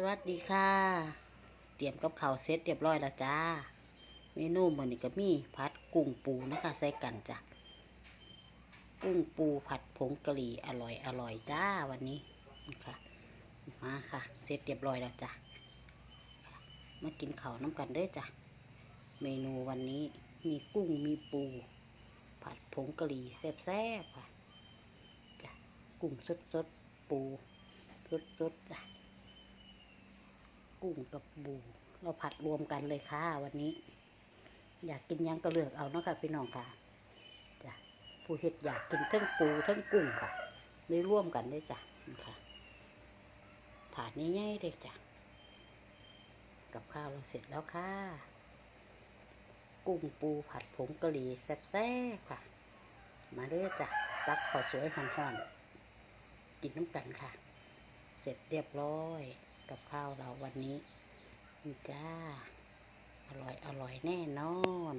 สวัสดีค่ะ เตรียมกับข้าวเสร็จเรียบร้อยแล้วจ้า เมนูมื้อนี้ก็มีผัดกุ้งปูนะคะใส่กันจ้ะ กุ้งปูผัดผงกะหรี่อร่อยอร่อยจ้าวันนี้นะคะมาค่ะ เสร็จเรียบร้อยแล้วจ้ะ มากินข้าวน้ำกันเด้อจ้ะ เมนูวันนี้มีกุ้งมีปู ผัดผงกะหรี่แซ่บๆค่ะ จ้ะ กุ้งสดๆปูสดๆจ้ะ กุ้งกับบูเราผัดรวมกันเลยค่ะวันนี้ อยากกินยังก็เลือกเอาเนาะค่ะพี่น้องค่ะจ้ะผู้เฮ็ดอยากกินทั้งปูทั้งกุ้งค่ะเลยร่วมกันเลยจ้ะนะค่ะถาดนี้ง่ายเลยจ้ะกับข้าวเราเสร็จแล้วค่ะ กุ้งปูผัดผงกะหรี่แซ่บๆค่ะ มาเด้อจ้ะตักข้าวสวยหอนๆกินน้ำกันค่ะ เสร็จเรียบร้อย กับข้าวเราวันนี้ จ้า อร่อย อร่อยแน่นอน